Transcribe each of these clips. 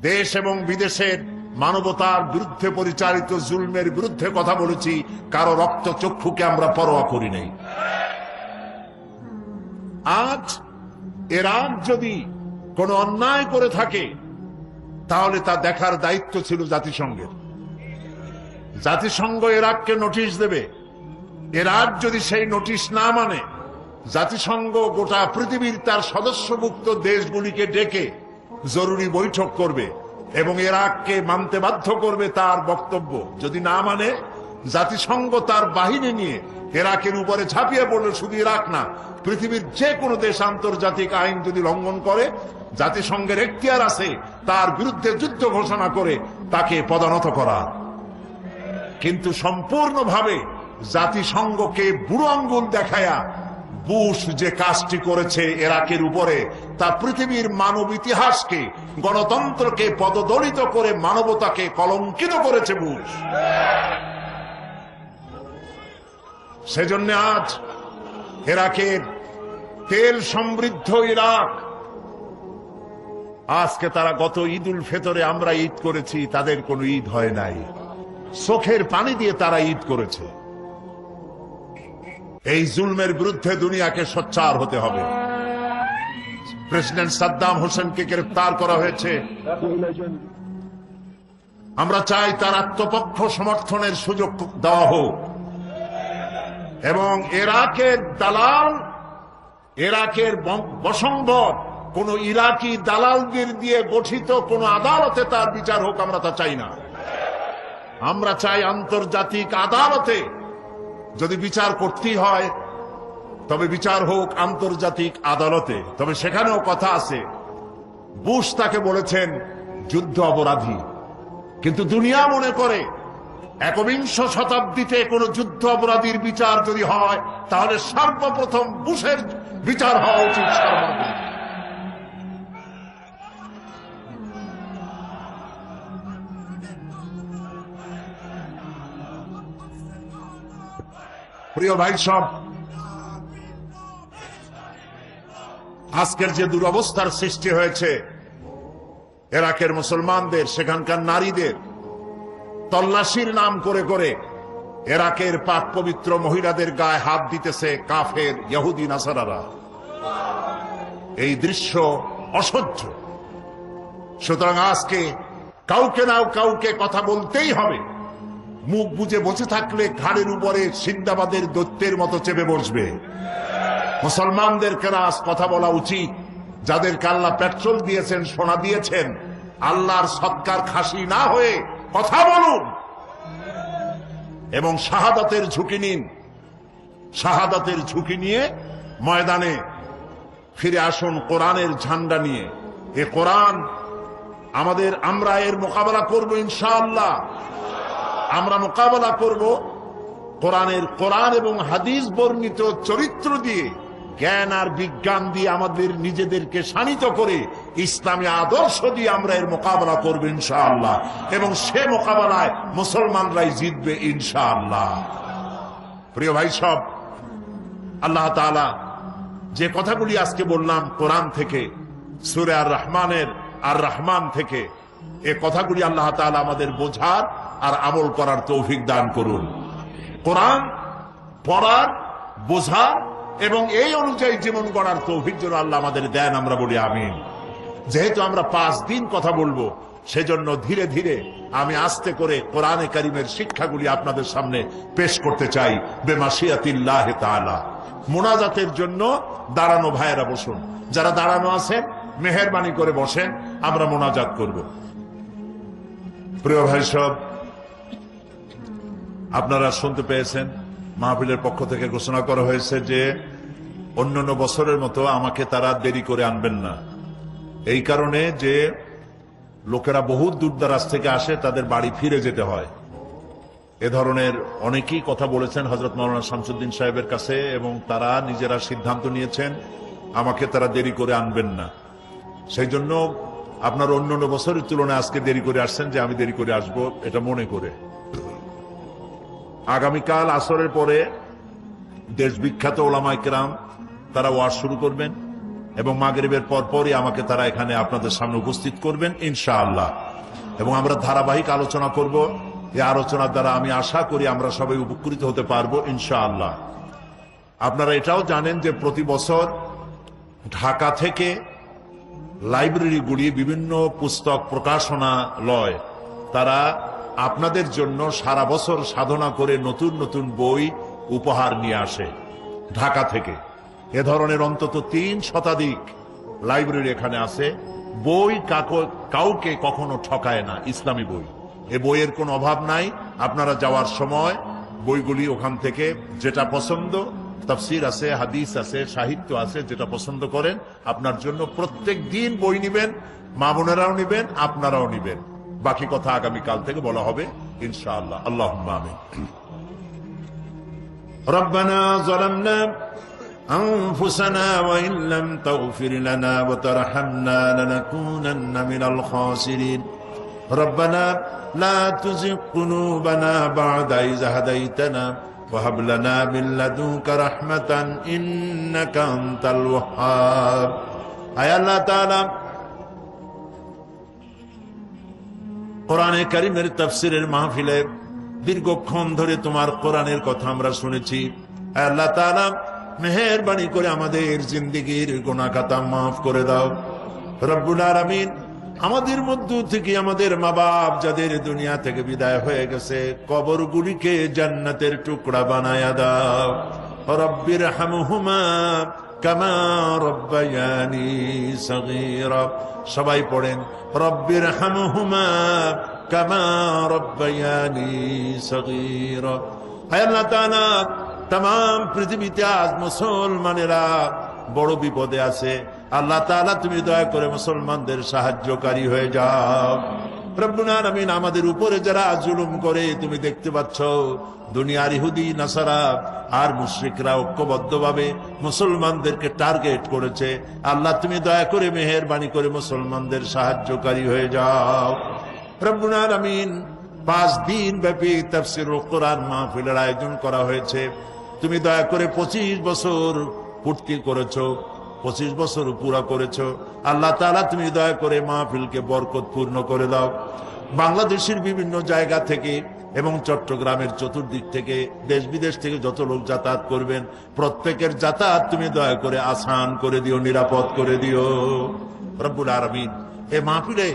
দেশ এবং বিদেশের মানবতার বিরুদ্ধে পরিচালিত জুলমের বিরুদ্ধে কথা বলেছি, কারও রক্ত চক্ষুকে আমরা পরোয়া করি নাই। আজ এরাক যদি কোনো অন্যায় করে থাকে, তাহলে তা দেখার দায়িত্ব ছিল জাতিসংঘের। জাতিসংঘ এরাককে নোটিশ দেবে। এরাক যদি সেই নোটিশ না মানে জাতিসংঘ গোটা পৃথিবীর তার সদস্যভুক্ত দেশগুলিকে ডেকে জরুরি বৈঠক করবে এবং এরাককে মানতে বাধ্য করবে তার বক্তব্য। যদি না মানে জাতিসংঘ তার বাহিনী নিয়ে এরাকের উপরে ঝাঁপিয়ে পড়লে শুধু ইরাক না, পৃথিবীর যে কোনো দেশ আন্তর্জাতিক আইন যদি লঙ্ঘন করে, জাতিসংঘের এখতিয়ার আছে, তার বিরুদ্ধে যুদ্ধ ঘোষণা করে তাকে পদানত করা কিন্তু সম্পূর্ণভাবে জাতিসংঘকে বুড়ো আঙ্গুল দেখায়া বুশ যে কাজটি করেছে এরাকের উপরে তা পৃথিবীর মানব ইতিহাসকে, গণতন্ত্রকে পদদলিত করে মানবতাকে কলঙ্কিত করেছে বুশ। সেজন্য আজ ইরাকের তেল সমৃদ্ধ ইরাক আজকে তারা গত ঈদ উল ফেতরে আমরা ঈদ করেছি, তাদের কোনো ঈদ হয় নাই। চোখের পানি দিয়ে তারা ঈদ করেছে। এই জুলমের বিরুদ্ধে দুনিয়াকে সোচ্চার হতে হবে। প্রেসিডেন্ট সাদ্দাম হোসেনকে গ্রেফতার করা হয়েছে। আমরা চাই তার আত্মপক্ষ সমর্থনের সুযোগ দেওয়া হোক। এবং এরাকের দালাল, এরাকের বং- বসংবর কোন ইরাকি দালালদের দিয়ে গঠিত কোন আদালতে তার বিচার হোক, আমরা তা চাই না। আমরা চাই আন্তর্জাতিক আদালতে যদি বিচার করতেই হয় তবে বিচার হোক আন্তর্জাতিক আদালতে। তবে সেখানেও কথা আছে। বুশ তাকে বলেছেন যুদ্ধ অপরাধী। কিন্তু দুনিয়া মনে করে, একবিংশ শতাব্দীতে কোন যুদ্ধ অপরাধীর বিচার যদি হয়, তাহলে সর্বপ্রথম বুশের বিচার হওয়া উচিত প্রিয় ভাই সব আজকের যে দুরবস্থার সৃষ্টি হয়েছে, এরাকের মুসলমানদের, সেখানকার নারীদের, তল্লাশির নাম করে করে এরাকের পাক পবিত্র মহিলাদের গায়ে হাত দিতেছে কাফের, ইহুদি, নাসারারা। এই দৃশ্য অসহ্য। সুতরাং আজকে কাউকে নাও কাউকে কথা বলতেই হবে। মুখ বুঝে বসে থাকলে ঘাড়ের উপরে সিন্দাবাদের দৈত্যের মতো চেপে বসবে। মুসলমানদেরকে আজ কথা বলা উচিত। যাদের আল্লাহ পেট্রোল দিয়েছেন, সোনা দিয়েছেন, আল্লাহর সৎকার খাসি না হয়ে কথা বলুন। এবং শাহাদাতের ঝুঁকি নিন। শাহাদাতের ঝুঁকি নিয়ে ময়দানে ফিরে আসুন কোরআনের ঝান্ডা নিয়ে। এ কোরআন আমাদের, আমরা এর মোকাবেলা করব ইনশাআল্লাহ। আমরা মোকাবেলা করব কোরআনের কোরআন এবং হাদিস বর্ণিত চরিত্র দিয়ে। জ্ঞান আর বিজ্ঞান দিয়ে আমাদের নিজেদেরকে শানিত করে ইসলামী আদর্শ দিয়ে আমরা এর মোকাবেলা করব ইনশাআল্লাহ। এবং সে মোকাবেলায় মুসলমানরাই জিতবে ইনশাআল্লাহ। প্রিয় ভাই সব, আল্লাহ তাআলা যে কথাগুলি আজকে বললাম কোরআন থেকে, সুরে আর রহমানের আর রহমান থেকে, এ কথাগুলি আল্লাহ তাআলা আমাদের বোঝার আর আমল করার তৌফিক দান করুন। কোরআন পড়ার, বোঝার এবং এই অনুযায়ী জীবন গড়ার তৌফিক যেন আল্লাহ আমাদের দেন, আমরা বলি আমিন। যেহেতু আমরা পাঁচ দিন কথা বলব, সেজন্য ধীরে ধীরে আমি আস্তে করে কোরআনে কারিমের শিক্ষাগুলি আপনাদের সামনে পেশ করতে চাই। বেমাসিয়াতিল্লাহ মোনাজাতের জন্য দাঁড়ানো ভাইয়েরা বসুন। যারা দাঁড়ানো আছেন, মেহরবানি করে বসেন, আমরা মোনাজাত করব। প্রিয় ভাই সব আপনারা শুনতে পেয়েছেন? মাহফিলের পক্ষ থেকে ঘোষণা করা হয়েছে যে অন্যান্য বছরের মতো আমাকে তারা দেরি করে আনবেন না। এই কারণে যে লোকেরা বহুত দূর দারাজ থেকে আসে, তাদের বাড়ি ফিরে যেতে হয়। এ ধরনের অনেকেই কথা বলেছেন হজরত মৌলানা শামসুদ্দিন সাহেবের কাছে এবং তারা নিজেরা সিদ্ধান্ত নিয়েছেন, আমাকে তারা দেরি করে আনবেন না। সেই জন্য আপনার অন্যান্য বছরের তুলনায় আজকে দেরি করে আসছেন যে আমি দেরি করে আসব, এটা মনে করে। আগামীকাল আসরের পরে দেশ বিখ্যাত ওলামাইকেরাম তারা ওয়াজ শুরু করবেন এবং মাগরিবের পর পরই আমাকে তারা এখানে আপনাদের সামনে উপস্থিত করবেন, ইনশাআল্লাহ। এবং আমরা ধারাবাহিক আলোচনা করব। এই আলোচনার দ্বারা আমি আশা করি আমরা সবাই উপকৃত হতে পারব, ইনশাআল্লাহ। আপনারা এটাও জানেন যে প্রতি বছর ঢাকা থেকে লাইব্রেরিগুলি বিভিন্ন পুস্তক প্রকাশনালয় তারা আপনাদের জন্য সারা বছর সাধনা করে নতুন নতুন বই উপহার নিয়ে আসে ঢাকা থেকে। এ ধরনের অন্তত তিন শতাধিক লাইব্রেরি এখানে আছে। বই কাউকে কখনো ঠকায় না, ইসলামী বই। এ বইয়ের কোনো অভাব নাই, আপনারা যাওয়ার সময় বইগুলি ওখান থেকে যেটা পছন্দ, তাফসির আছে, হাদিস আছে, সাহিত্য আছে, যেটা পছন্দ করেন, আপনার জন্য প্রত্যেক দিন বই নিবেন, মা বোনেরাও নিবেন, আপনারাও নিবেন। বাকি কথা আগামী কাল থেকে বলা হবে ইনশাআল্লাহ আল্লাহ আমিন ربنا ظلمنا أنفسنا وإن لم تغفر لنا وترحمنا لنكونن من الخاسرين ربنا لا تزغ قلوبنا بعد إذ هديتنا وهب لنا من لدنك رحمة إنك أنت الوهاب أي الله تعالى কোরআনে কারিমের তাফসিরের মাহফিলে দীর্ঘক্ষণ ধরে তোমার কোরআনের কথা আমরা শুনেছি। আল্লাহ তাআলা, মেহেরবানি করে আমাদের জিন্দিগির গোনা খাতা মাফ করে দাও। রব্বুল আলামিন, আমাদের মধ্য থেকে আমাদের মা বাপ যাদের দুনিয়া থেকে বিদায় হয়ে গেছে, কবরগুলিকে জান্নাতের টুকরা বানায়া দাও। রব্বির হামহুমা সবাই পড়েন, রব্বির হামহুমা কামা রব্বায়ানি তাম পৃথিবীতে আজ মুসলমানেরা বড় বিপদে আছে। আল্লাহ তাআলা, তুমি দয়া করে মুসলমানদের সাহায্যকারী হয়ে যাও। রব্বুল আলামিন আমাদের উপরে যারা জুলুম করে, তুমি দেখতে পাচ্ছ দুনিয়ার ইহুদি, নাসারা আর মুশরিকরা ঐক্যবদ্ধভাবে মুসলমানদেরকে টার্গেট করেছে। আল্লাহ, তুমি দয়া করে মেহেরবানি করে মুসলমানদের সাহায্যকারী হয়ে যাও। রব্বুল আলামিন পাঁচ দিন ব্যাপী তাফসির কোরআন মাহফিলের আয়োজন করা হয়েছে। তুমি দয়া করে পঁচিশ বছর পূর্তি করেছ। পঁচিশ বছর পুরা করেছ। আল্লাহ তাআলা তুমি দয়া করে মাহফিলকে বরকত পূর্ণ করে দাও। বাংলাদেশের বিভিন্ন জায়গা থেকে এবং চট্টগ্রামের চতুর্দিক থেকে দেশ বিদেশ থেকে যত লোক যাতায়াত করবেন, প্রত্যেকের যাতায়াত তুমি দয়া করে আসান করে দিও, নিরাপদ করে দিও। রব্বুল আরমিন এ মাহফিলে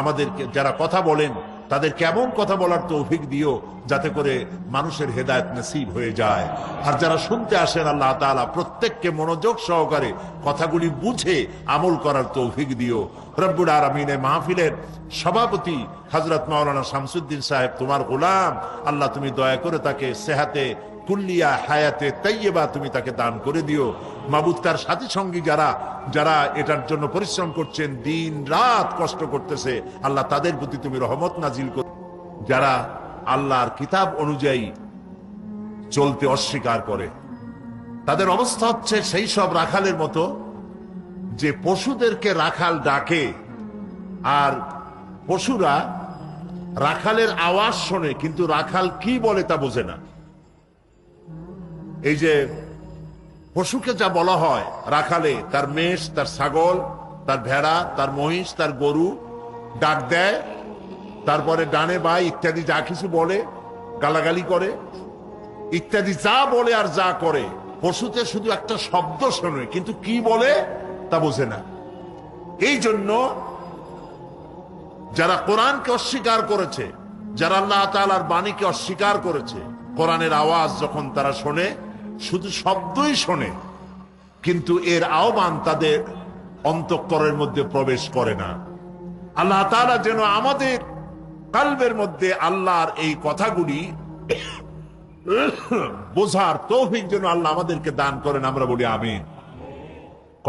আমাদেরকে যারা কথা বলেন তাদের কেমন কথা বলার তৌফিক দিও, যাতে করে মানুষের হেদায়ত নসিব হয়ে যায়। আর যারা শুনতে আসেন, আল্লাহ তালা প্রত্যেককে মনোযোগ সহকারে কথাগুলি বুঝে আমল করার তৌফিক দিও। রব্বুল আরামিনে মাহফিলের সভাপতি হজরত মাওলানা শামসুদ্দিন সাহেব, তোমার গোলাম, আল্লাহ তুমি দয়া করে তাকে সেহাতে কুল্লিয়া হায়াতে তাইয়েবা তুমি তাকে দান করে দিও। মাবুদ তার সাথী সঙ্গী যারা যারা এটার জন্য পরিশ্রম করছেন, দিন রাত কষ্ট করতেছে, আল্লাহ তাদের প্রতি তুমি রহমত নাজিল কর। যারা আল্লাহর কিতাব অনুযায়ী চলতে অস্বীকার করে, তাদের অবস্থা হচ্ছে সেই সব রাখালের মতো যে পশুদেরকে রাখাল ডাকে, আর পশুরা রাখালের আওয়াজ শোনে, কিন্তু রাখাল কি বলে তা বোঝে না। এই যে পশুকে যা বলা হয়, রাখালে তার মেষ, তার ছাগল, তার ভেড়া, তার মহিষ, তার গরু, ডাক দেয়, তারপরে ডানে বাই ইত্যাদি যা কিছু বলে, গালাগালি করে, ইত্যাদি যা বলে আর যা করে, পশুতে শুধু একটা শব্দ শোনে, কিন্তু কি বলে তা বোঝে না। এই জন্য যারা কোরআনকে অস্বীকার করেছে, যারা আল্লাহ তাআলার বাণীকে অস্বীকার করেছে, কোরআনের আওয়াজ যখন তারা শোনে শুধু শব্দই শোনে, কিন্তু এর আহ্বান তাদের অন্তঃকরের মধ্যে প্রবেশ করে না। আল্লাহ তাআলা যেন আমাদের কালবের মধ্যে আল্লাহর এই কথাগুলি বোঝার তৌফিক যেন আল্লাহ আমাদেরকে দান করেন, আমরা বলি আমিন।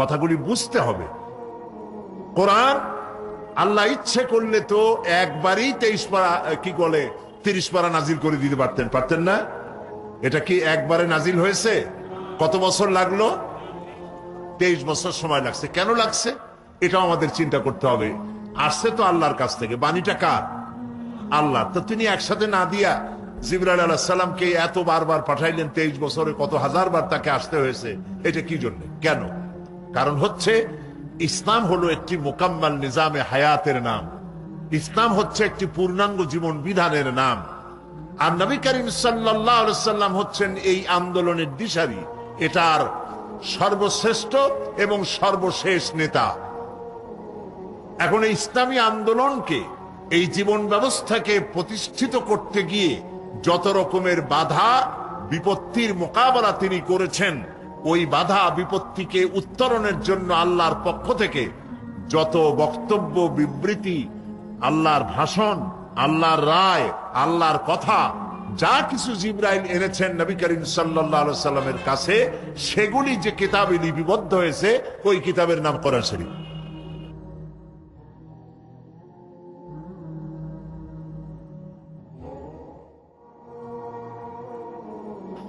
কথাগুলি বুঝতে হবে। কোরআন, আল্লাহ ইচ্ছে করলে তো একবারই তেইশ পারা, কি বলে, তিরিশ পারা নাজির করে দিতে পারতেন পারতেন না? এটা কি একবারে নাজিল হয়েছে? কত বছর লাগল? তেইশ বছর সময় লাগছে। কেন লাগছে? এটাও আমাদের চিন্তা করতে হবে। আসছে তো আল্লাহর কাছ থেকে। বাণীটা কার? আল্লাহ। তো তিনি একসাথে না দিয়া জিবরাল আলাহ সাল্লামকে এত বারবার পাঠাইলেন, তেইশ বছরে কত হাজার বার তাকে আসতে হয়েছে। এটা কি জন্য? কেন? কারণ হচ্ছে, ইসলাম হলো একটি মোকাম্মাল নিজামে হায়াতের নাম। ইসলাম হচ্ছে একটি পূর্ণাঙ্গ জীবন বিধানের নাম। আর নবী করিম সাল্লাম হচ্ছেন এই আন্দোলনের দিশারি। এটার সর্বশ্রেষ্ঠ এবং সর্বশেষ নেতা। এখন এই ইসলামী আন্দোলনকে, এই জীবন ব্যবস্থাকে প্রতিষ্ঠিত করতে গিয়ে যত রকমের বাধা, বিপত্তির মোকাবেলা তিনি করেছেন, ওই বাধা, বিপত্তিকে উত্তরণের জন্য আল্লাহর পক্ষ থেকে যত বক্তব্য, বিবৃতি, আল্লাহর ভাষণ আল্লাহর রায়, আল্লাহর কথা, যা কিছু জিব্রাইল এনেছেন নবী করিম সাল্লামের কাছে, সেগুলি যে কিতাবে লিপিবদ্ধ হয়েছে, ওই কিতাবের নাম কোরআন শরীফ।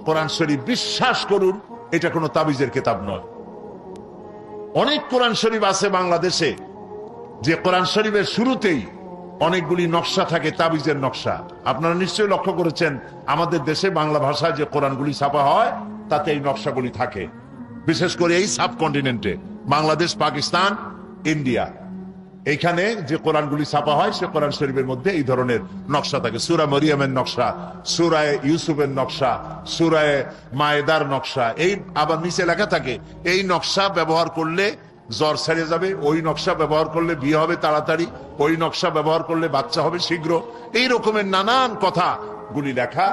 কোরআন শরীফ, বিশ্বাস করুন, এটা কোনো তাবিজের কিতাব নয়। অনেক কোরআন শরীফ আছে বাংলাদেশে, যে কোরআন শরীফের শুরুতেই অনেকগুলি নকশা থাকে, তাবিজের নকশা। আপনারা নিশ্চয়ই লক্ষ্য করেছেন, আমাদের দেশে বাংলা ভাষায় যে কোরআনগুলি ছাপা হয়, তাতে এই নকশাগুলি থাকে। বিশেষ করে এই সাবকন্টিনেন্টে, বাংলাদেশ, পাকিস্তান, ইন্ডিয়া। এইখানে যে কোরআনগুলি ছাপা হয়, সে কোরআন শরীফের মধ্যে এই ধরনের নকশা থাকে। সুরা মরিয়ামের নকশা সুরায় ইউসুফের নকশা সুরায় মায়েদার নকশা, এই আবার নিচে লেখা থাকে, এই নকশা ব্যবহার করলে জ্বর সেরে যাবে, ওই নকশা ব্যবহার করলে বিয়ে হবে তাড়াতাড়ি, ওই নকশা ব্যবহার করলে বাচ্চা হবে শীঘ্র। এই রকমের নানান কথা গুলি লেখা।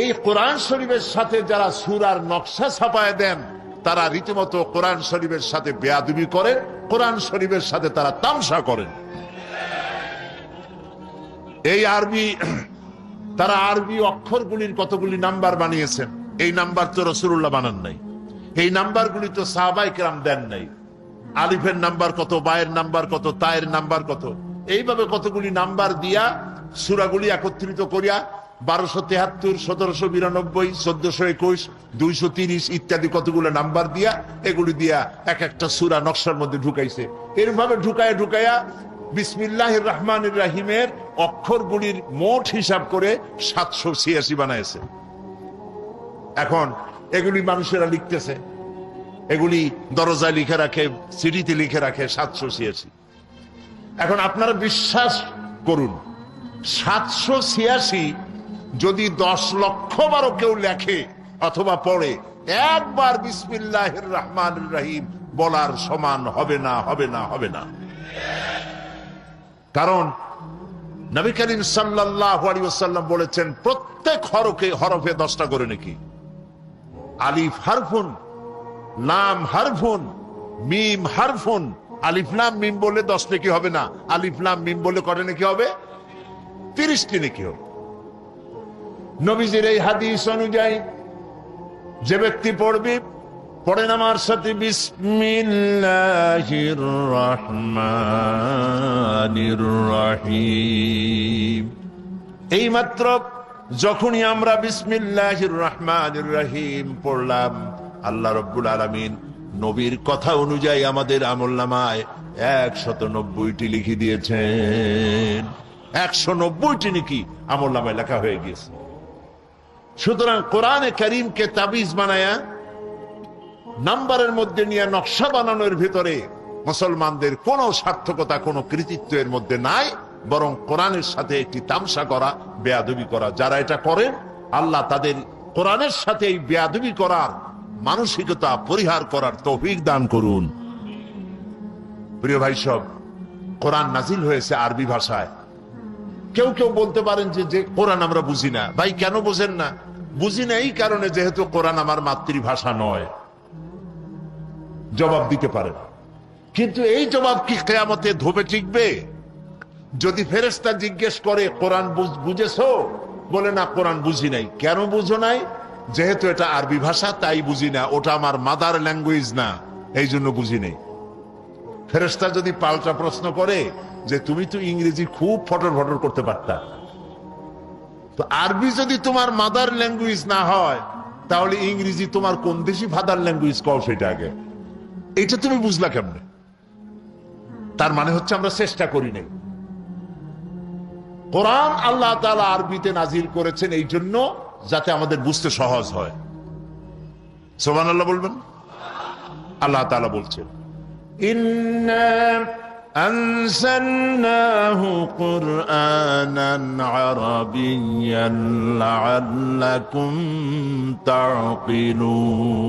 এই কোরআন শরীফের সাথে যারা সুরার নকশা ছাপায় দেন, তারা রীতিমতো কোরআন শরীফের সাথে বেয়াদবি করে, কোরআন শরীফের সাথে তারা তামসা করেন। এই আরবি, তারা আরবি অক্ষরগুলির কতগুলি নাম্বার বানিয়েছেন? এই নাম্বার তো রসুল্লাহ বানান নাই। এই নাম্বারগুলি তো সাহাবাই কেরাম দেন নাই। আলিফের নাম্বার কত, বায়ের নাম্বার কত, তায়ের নাম্বার কত? এইভাবে কতগুলি নাম্বার দিয়া সুরাগুলি একত্রিত করিয়া বারোশো তেহাত্তর, সতেরোশো বিরানব্বই, চোদ্দশো একুশ, দুইশো তিরিশ ইত্যাদি কতগুলো নাম্বার দিয়া এগুলি দিয়া এক একটা সুরা নকশার মধ্যে ঢুকাইছে। এরভাবে ঢুকায় ঢুকাইয়া বিসমিল্লাহ রহমান রাহিমের অক্ষরগুলির মোট হিসাব করে সাতশো ছিয়াশি বানাইছে। এখন এগুলি মানুষেরা লিখতেছে। এগুলি দরজায় লিখে রাখে, সিডিতে লিখে রাখে, সাতশো ছিয়াশি এখন আপনারা বিশ্বাস করুন, সাতশো ছিয়াশি যদি দশ লক্ষ বারো কেউ লেখে অথবা পড়ে, একবার বিসমিল্লাহ রহমান রাহিম বলার সমান হবে না হবে না হবে না। কারণ নবী করিম সাল্লাহ সাল্লাম বলেছেন, প্রত্যেক হরকে হরফে দশটা করে নাকি? আলিফ হারফুন লাম হারফুন, মিম হারফুন। আলিফ লাম মিম বলে দশ নাকি হবে না? আলিফ লাম মিম বলে করে নাকি হবে? তিরিশটি নাকি হবে? নবীজির এই হাদিস অনুযায়ী, যে ব্যক্তি পড়বে পড়েন আমার সাথে বিসমিল্লাহির রহমানির রহিম। এই মাত্র যখনই আমরা বিসমিল্লাহির রহমানির রহিম পড়লাম, আল্লাহ রব্বুল আলামিন নবীর কথা অনুযায়ী আমাদের আমল নামায় একশত নব্বইটি লিখে দিয়েছেন। একশো নব্বইটি নাকি আমল নামায় লেখা হয়ে গিয়েছে। সুতরাং কোরআনে করিমকে তাবিজ বানায়া, নাম্বারের মধ্যে নিয়ে নকশা বানানোর ভিতরে মুসলমানদের কোনো সার্থকতা, কোনো কৃতিত্ব এর মধ্যে নাই। বরং কোরআনের সাথে একটি তামসা করা, বেয়াদবি করা। যারা এটা করেন আল্লাহ তাদের কোরআনের সাথে এই বেয়াদবি করার মানসিকতা পরিহার করার তৌফিক দান করুন। প্রিয় ভাই সব, কোরআন নাজিল হয়েছে আরবি ভাষায়। কেউ কেউ বলতে পারেন যে যে কোরআন আমরা বুঝি না। ভাই, কেন বোঝেন না? বুঝি না এই কারণে যেহেতু কোরআন আমার মাতৃভাষা নয়। জবাব দিতে পারেন কিন্তু এই জবাব কি কেয়ামতে ধোপে টিকবে যদি ফেরেস্তা জিজ্ঞেস করে, কোরআন বুঝ- বুঝেছ? বলে, না, কোরআন বুঝি নাই। কেন বুঝো নাই? যেহেতু এটা আরবি ভাষা, তাই বুঝি না। ওটা আমার মাদার ল্যাঙ্গুয়েজ না, এই জন্য বুঝি নেই। ফেরেস্তা যদি পাল্টা প্রশ্ন করে যে, তুমি তো ইংরেজি খুব ফটর ফটর করতে পারতা। তো আরবি যদি তোমার মাদার ল্যাঙ্গুয়েজ না হয়, তাহলে ইংরেজি তোমার কোন দেশি ফাদার ল্যাঙ্গুয়েজ কও সেটা আগে? এটা তুমি বুঝলা কেমনে? তার মানে হচ্ছে আমরা চেষ্টা করি নাই। কোরআন আল্লাহ তাআলা আরবিতে নাজিল করেছেন এই জন্য যাতে আমাদের বুঝতে সহজ হয় সোমান আল্লাহ বলবেন আল্লাহ তাআলা বলছেন إنا أنزلناه قرآنا عربيا لعلكم تعقلون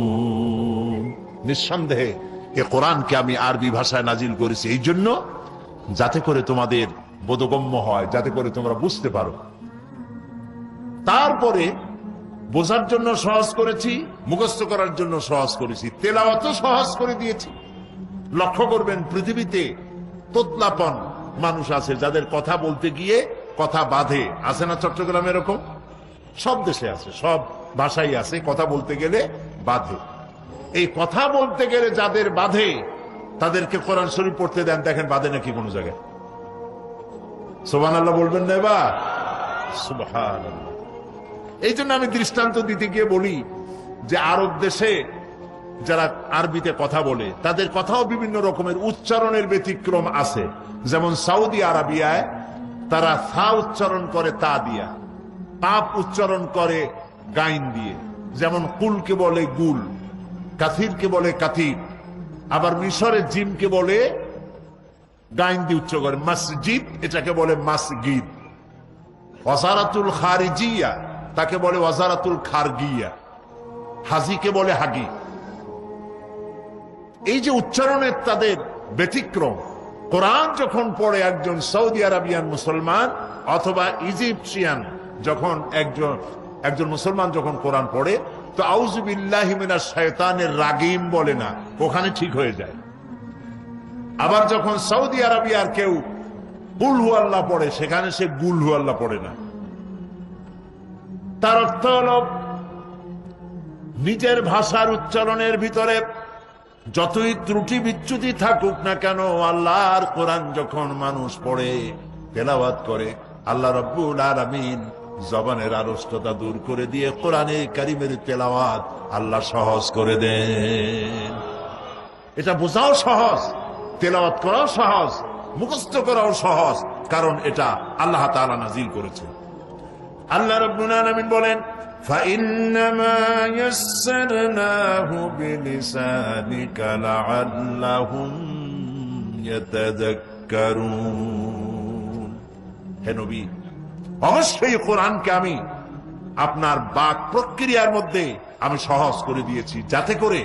নিঃসন্দেহে এ কোরআনকে আমি আরবি ভাষায় নাজিল করেছি এই জন্য যাতে করে তোমাদের বোধগম্য হয়, যাতে করে তোমরা বুঝতে পারো। তারপরে বোঝার জন্য সহজ করেছি, মুখস্থ করার জন্য সহজ করেছি, তেলাওয়াত সহজ করে দিয়েছি। লক্ষ্য করবেন, পৃথিবীতে তোতলাপন মানুষ আছে, যাদের কথা বলতে গিয়ে কথা বাঁধে। আছে না চট্টগ্রাম এরকম? সব দেশে আছে, সব ভাষাই আছে, কথা বলতে গেলে বাঁধে। এই কথা বলতে গেলে যাদের বাঁধে, তাদেরকে কোরআন শরীফ পড়তে দেন, দেখেন বাঁধে নাকি কোনো জায়গায়। সোবান আল্লাহ বলবেন না এবার। এই জন্য আমি দৃষ্টান্ত দিতে গিয়ে বলি যে আরব দেশে যারা আরবিতে কথা বলে, তাদের কথাও বিভিন্ন রকমের উচ্চারণের ব্যতিক্রম আছে। যেমন সাউদি আরবিয়ায়, তারা সা উচ্চারণ করে তা দিয়া, পাপ উচ্চারণ করে গাইন দিয়ে। যেমন কুলকে বলে গুল কাথিরকে বলে কাথির আবার মিশরের জিমকে বলে গাইন দিয়ে উচ্চ করে, মসজিদ, এটাকে বলে মাসগিদ ওয়াজারাতুল খারিজিয়া, তাকে বলে ওয়াজারাতুল খারগিয়া। হাজিকে বলে হাগি। এই যে উচ্চারণের তাদের ব্যতিক্রম, কোরআন যখন পড়ে একজন সৌদি আরবিয়ান মুসলমান অথবা ইজিপশিয়ান যখন একজন একজন মুসলমান যখন কোরআন পড়ে, তো আউজুবিল্লাহিমিনা শয়তানের রাগিম বলে না, ওখানে ঠিক হয়ে যায়। আবার যখন সৌদি আরবিয়ার কেউ গুলহু আল্লাহ পড়ে, সেখানে সে গুলহু আল্লাহ পড়ে না। তার অর্থ হল, নিজের ভাষার উচ্চারণের ভিতরে যতই ত্রুটি বিচ্যুতি থাকুক না কেন, আল্লাহর কোরআন যখন মানুষ পড়ে, তেলাওয়াত করে, আল্লাহ রব্বুল আলামিন জবানের আড়ষ্টতা দূর করে দিয়ে কোরআনে কারিমের তেলাওয়াত আল্লাহ সহজ করে দেন। এটা বোঝাও সহজ। তেলাওয়াত করাও সহজ মুখস্থ করাও সহজ কারণ এটা আল্লাহ তাআলা নাজিল করেছে আল্লাহ রব্বুল আলামিন বলেন فإنما يسرناه بلسانك لعلهم يتذكرون হে নবী অবশ্যই কোরআনকে আমি আপনার বাক প্রক্রিয়ার মধ্যে আমি সহজ করে দিয়েছি যাতে করে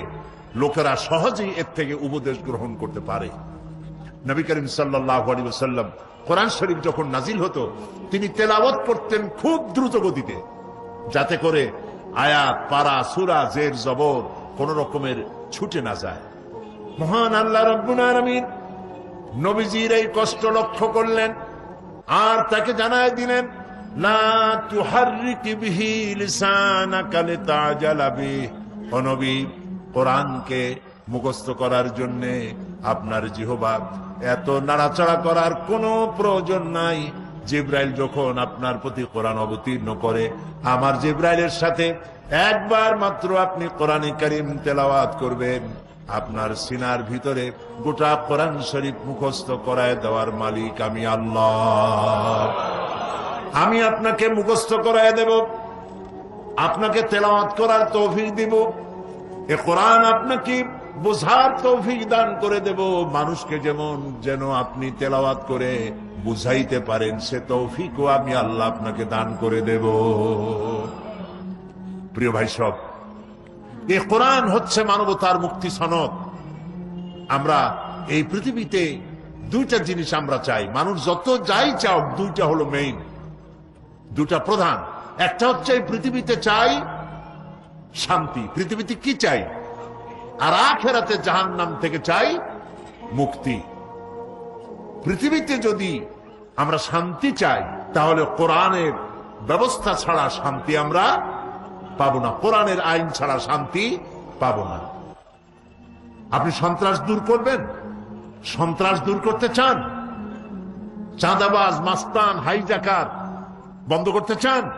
লোকেরা সহজেই এর থেকে উপদেশ গ্রহণ করতে পারে। নবী করিম সাল্লাল্লাহু আলাইহি ওয়াসাল্লাম কোরআন শরীফ যখন নাজিল হতো, তিনি তেলাওয়াত করতেন খুব দ্রুত গতিতে, যাতে করে আয়াত, পারা, সুরা, জের, জবর কোন রকমের ছুটে না যায়। মহান আল্লাহ আলামিন নবীজির এই কষ্ট লক্ষ্য করলেন, আর তাকে জানায় দিলেন না কোরআনকে মুখস্থ করার জন্য আপনার জিহবা। এত নাড়াচাড়া করার কোনো প্রয়োজন নাই। জিব্রাইল যখন আপনার প্রতি কোরআন অবতীর্ণ করে, আমার জিব্রাইলের সাথে একবার মাত্র আপনি কোরআনে কারিম তেলাওয়াত করবেন। আপনার সিনার ভিতরে গোটা কোরআন শরীফ মুখস্থ করায় দেওয়ার মালিক আমি আল্লাহ। আমি আপনাকে মুখস্থ করায় দেব। আপনাকে তেলাওয়াত করার তৌফিক দিব। এ কোরআন আপনাকে বোঝার তৌফিক দান করে দেব। মানুষকে যেমন যেন আপনি তেলাওয়াত করে বুঝাইতে পারেন, সে তৌফিকও আমি আল্লাহ আপনাকে দান করে দেব। প্রিয় ভাই সব, এ কোরআন হচ্ছে মানবতার মুক্তি সনদ। আমরা এই পৃথিবীতে দুইটা জিনিস আমরা চাই। মানুষ যত যাই চাও দুইটা হলো মেইন দুটা প্রধান। একটা হচ্ছে এই পৃথিবীতে চাই শান্তি। পৃথিবীতে কি চাই? আর আখেরাতে জাহান নাম থেকে চাই মুক্তি। পৃথিবীতে যদি আমরা শান্তি চাই, তাহলে কোরআনের ব্যবস্থা ছাড়া শান্তি আমরা পাবো না। কোরআনের আইন ছাড়া শান্তি পাবো না। আপনি সন্ত্রাস দূর করবেন? সন্ত্রাস দূর করতে চান? চাঁদাবাজ, মাস্তান, হাইজাকার বন্ধ করতে চান?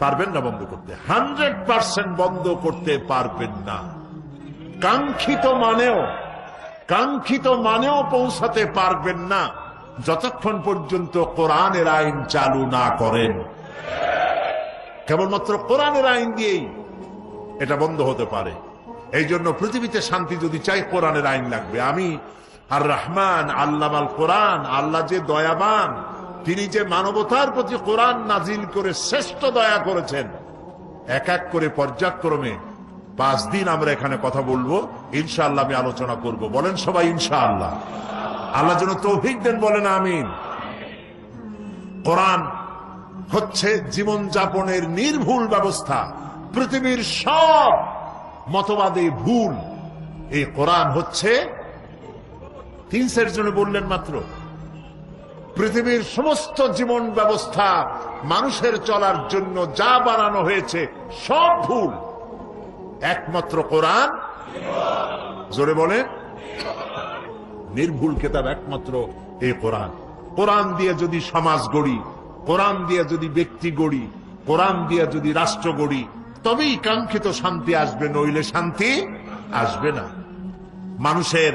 পারবেন না বন্ধ করতে। হান্ড্রেড পার্সেন্ট বন্ধ করতে পারবেন না। কাঙ্ক্ষিত মানেও কাঙ্ক্ষিত মানেও পৌঁছাতে পারবেন না যতক্ষণ পর্যন্ত কোরআনের আইন চালু না করেন। কেবলমাত্র কোরআনের আইন দিয়েই এটা বন্ধ হতে পারে। এই জন্য পৃথিবীতে শান্তি যদি চাই, কোরআনের আইন লাগবে। আমি আর রহমান, আল্লাহ আল কোরআন, আল্লাহ যে দয়াবান তিনি যে মানবতার প্রতি কোরআন নাজিল করে শ্রেষ্ঠ দয়া করেছেন, এক এক করে পর্যায়ক্রমে পাঁচ দিন আমরা এখানে কথা বলব, ইনশাআল্লাহ আমি আলোচনা করব। বলেন সবাই ইনশাআল্লাহ। আল্লাহ যেন তৌফিক দেন, বলেন আমিন। কোরআন হচ্ছে জীবন যাপনের নির্ভুল ব্যবস্থা, পৃথিবীর সব মতবাদে ভুল। এই কোরআন হচ্ছে, তিন সের জন্য বললেন মাত্র পৃথিবীর সমস্ত জীবন ব্যবস্থা মানুষের চলার জন্য যা বানানো হয়েছে, সব ভুল। একমাত্র কোরআন। জোরে বলে। নির্ভুল কেতাব একমাত্র এই কোরআন। কোরআন দিয়ে যদি সমাজ গড়ি, কোরআন দিয়ে যদি ব্যক্তি গড়ি, কোরআন দিয়ে যদি রাষ্ট্র গড়ি, তবেই কাঙ্ক্ষিত শান্তি আসবে, নইলে শান্তি আসবে না। মানুষের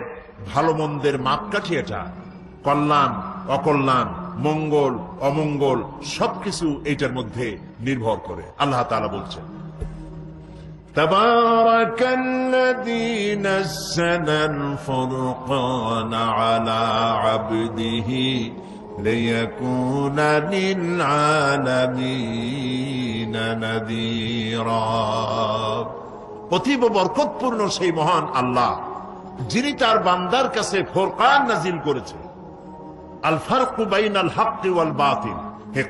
ভালো মন্দের মাপকাঠি এটা কল্যাণ অকল্যাণ মঙ্গল অমঙ্গল সবকিছু এটার মধ্যে নির্ভর করে আল্লাহ তাআলা বলছেন تبارك الذي نزل الفرقان على عبده ليكون للعالمين نذيرا অতীব বরকতপূর্ণ সেই মহান আল্লাহ যিনি তার বান্দার কাছে ফোরকান নাজিল করেছে আল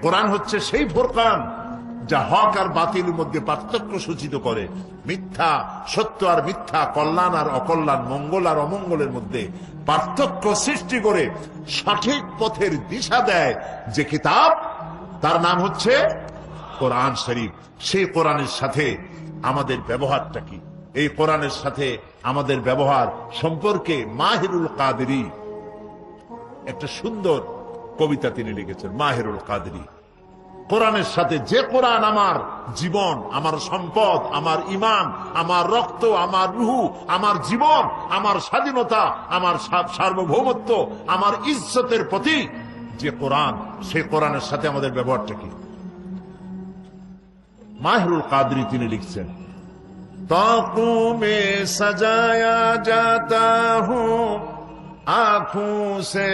কোরআন হচ্ছে সেই ফোরকান যা হক আর বাতিলের মধ্যে পার্থক্য সূচিত করে। মিথ্যা, সত্য আর মিথ্যা, কল্যাণ আর অকল্যাণ, মঙ্গল আর অমঙ্গলের মধ্যে পার্থক্য সৃষ্টি করে সঠিক পথের দিশা দেয় যে কিতাব। তার নাম হচ্ছে কোরআন শরীফ। সেই কোরআনের সাথে আমাদের ব্যবহারটা কি? এই কোরআনের সাথে আমাদের ব্যবহার সম্পর্কে মাহিরুল কাদেরি একটা সুন্দর কবিতা তিনি লিখেছেন, মাহেরুল কাদরি। কোরআনের সাথে যে কোরআন আমার জীবন, আমার সম্পদ, আমার ইমান, আমার রক্ত, আমার রুহু, আমার জীবন, আমার স্বাধীনতা, আমার সার্বভৌমত্ব, আমার ইজ্জতের প্রতি যে কোরআন সে কোরআনের সাথে আমাদের ব্যবহারটা কি? মাহরুল কাদরি তিনি লিখছেন তাকুমে সাজায়া যাতা হুম आंखों से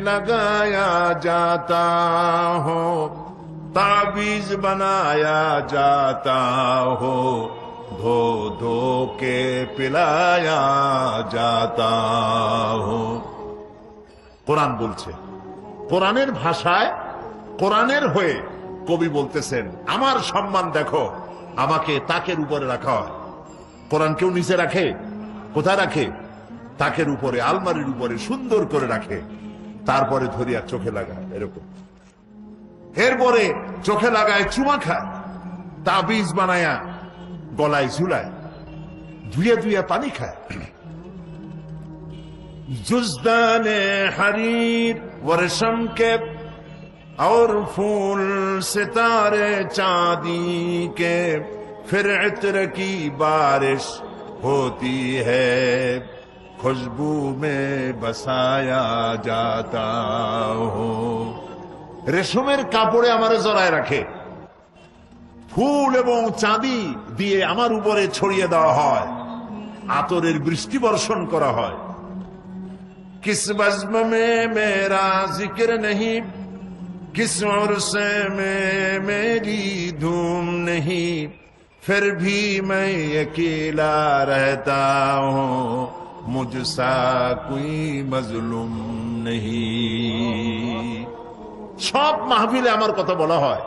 लगाया जाता हो ताबीज बनाया जाता हो धो धो के पिलाया जाता हो কোরআন বলছে কোরআনের ভাষায় কোরআনের হয়ে কবি বলতেছেন আমার সম্মান দেখো আমাকে তাকের উপরে রাখা হয় কোরআন কেউ নিচে রাখে কোথায় রাখে তাকের উপরে, আলমারির উপরে সুন্দর করে রাখে। তারপরে ধরিয়া চোখে লাগায়, এরকম। এরপরে চোখে লাগায়, চুমা খায়। তাবিজ বানায়া, গলায় ঝুলায়। ধুয়ে ধুয়ে পানি খায়। জুজদানে হারির ওরে কে আর ফুল ستارے চাঁদি কে ফের কি বারিশ হতি হ্যা खुशबू में बसाया जाता हो রেশমের কাপড়ে আমারে জড়ায় রাখে ফুল এবং চাঁদি দিয়ে আমার উপরে ছড়িয়ে দেওয়া হয় আতরের বৃষ্টি বর্ষণ করা হয় किस बज्म में मेरा जिक्र नहीं किस उर्से में मेरी धूम नहीं फिर भी मैं अकेला रहता हूँ مجھ سا کوئی মজলুম সব মাহফিলে আমার কথা বলা হয়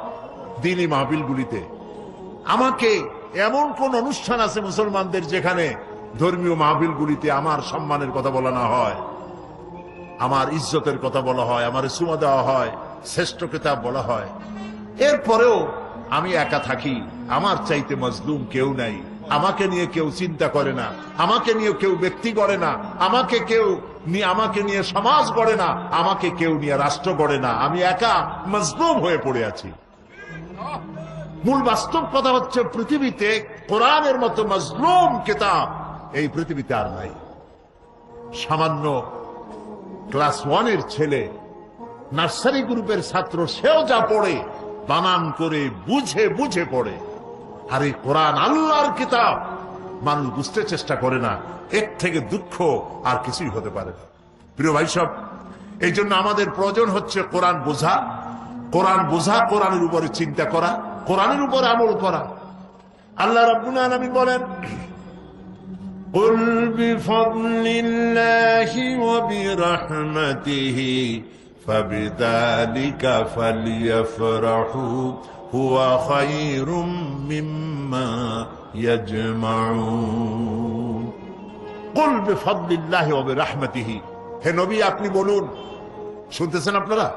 দিনই মাহফিলগুলিতে। আমাকে এমন কোন অনুষ্ঠান আছে মুসলমানদের যেখানে ধর্মীয় মাহফিলগুলিতে আমার সম্মানের কথা বলা না হয়। আমার ইজ্জতের কথা বলা হয়, আমার সুমা দেওয়া হয়, শ্রেষ্ঠ কেতাব বলা হয়। এরপরেও আমি একা থাকি, আমার চাইতে মজলুম কেউ নাই। আমাকে নিয়ে কেউ চিন্তা করে না, আমাকে নিয়ে কেউ ব্যক্তি গড়ে না, আমাকে কেউ আমাকে নিয়ে সমাজ গড়ে না, আমাকে কেউ নিয়ে রাষ্ট্র গড়ে না। আমি একা মজলুম হয়ে পড়ে আছি। মূল বাস্তব কথা হচ্ছে পৃথিবীতে কোরআনের মতো মজলুম কিতাব এই পৃথিবীতে আর নাই। সামান্য ক্লাস ওয়ানের ছেলে, নার্সারি গ্রুপের ছাত্র, সেও যা পড়ে, বানান করে বুঝে বুঝে পড়ে। আর এই কোরআন আল্লাহর কিতাব মানুষ বুঝতে চেষ্টা করে না এর থেকে দুঃখ আর কিছুই হতে পারে না প্রিয় ভাই সব এই জন্য আমাদের প্রয়োজন হচ্ছে কোরআন বোঝা কোরআন বোঝা কোরআনের উপরে চিন্তা করা কোরআনের উপর আমল করা আল্লাহ রাব্বুল আলামিন বলেন قل بفضل الله وبرحمته فبذلك فليفرحوا হুয়া খায়রুম মিম্মা ইয়াজমাউন। কুল বিফাদলিল্লাহি ওয়া বিরাহমাতিহি। হে নবী, আপনি বলুন। শুনতেছেন আপনারা?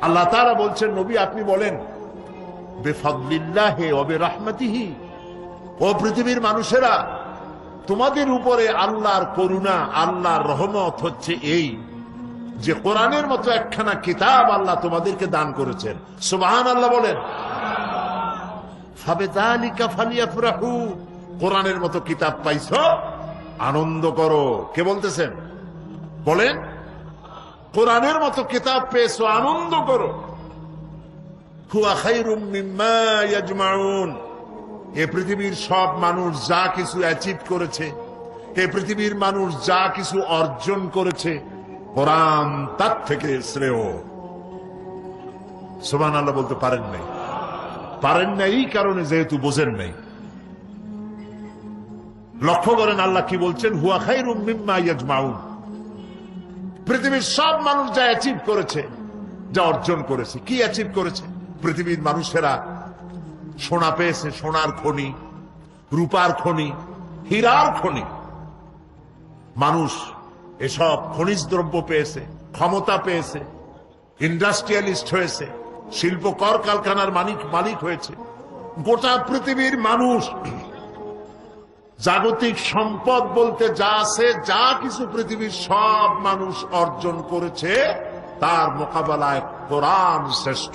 আল্লাহ তাআলা বলছেন, নবী, আপনি বলেন, বেফাদলিল্লাহে ওয়া বিরাহমাতিহি। ও পৃথিবীর মানুষেরা, তোমাদের উপরে আল্লাহর করুণা, আল্লাহর রহমত হচ্ছে এই। যে কোরআনের মতো একখানা কিতাব আল্লাহ তোমাদেরকে দান করেছেন। সুবহান আল্লাহ বলেন কোরআনের মতো কিতাব পাইছো? আনন্দ করো। কে বলতেছেন? বলেন। কোরআনের মতো কিতাব পেয়েছ, আনন্দ করো। এ পৃথিবীর সব মানুষ যা কিছু অ্যাচিভ করেছে, এ পৃথিবীর মানুষ যা কিছু অর্জন করেছে কোরআন তার থেকে শ্রেয়। সুবান আল্লাহ বলতে পারেন নাই। পারেন না এই কারণে যেহেতু বোঝেন নাই। লক্ষ্য করেন আল্লাহ কি বলছেন? হুয়া খাইরুম মিম্মা ইয়াজমাউন। পৃথিবীর সব মানুষ যা অ্যাচিভ করেছে, যা অর্জন করেছে, কি অ্যাচিভ করেছে? পৃথিবীর মানুষেরা সোনা পেয়েছে, সোনার খনি, রূপার খনি, হীরার খনি। মানুষ এসব খনিজ দ্রব্য পেয়েছে, ক্ষমতা পেয়েছে ইন্ডাস্ট্রিয়ালিস্ট হয়েছে, শিল্প কর কারখানার মালিক মালিক হয়েছে। গোটা পৃথিবীর মানুষ জাগতিক সম্পদ বলতে যা আছে, যা কিছু পৃথিবীর সব মানুষ অর্জন করেছে, তার মোকাবেলায় কোরআন শ্রেষ্ঠ।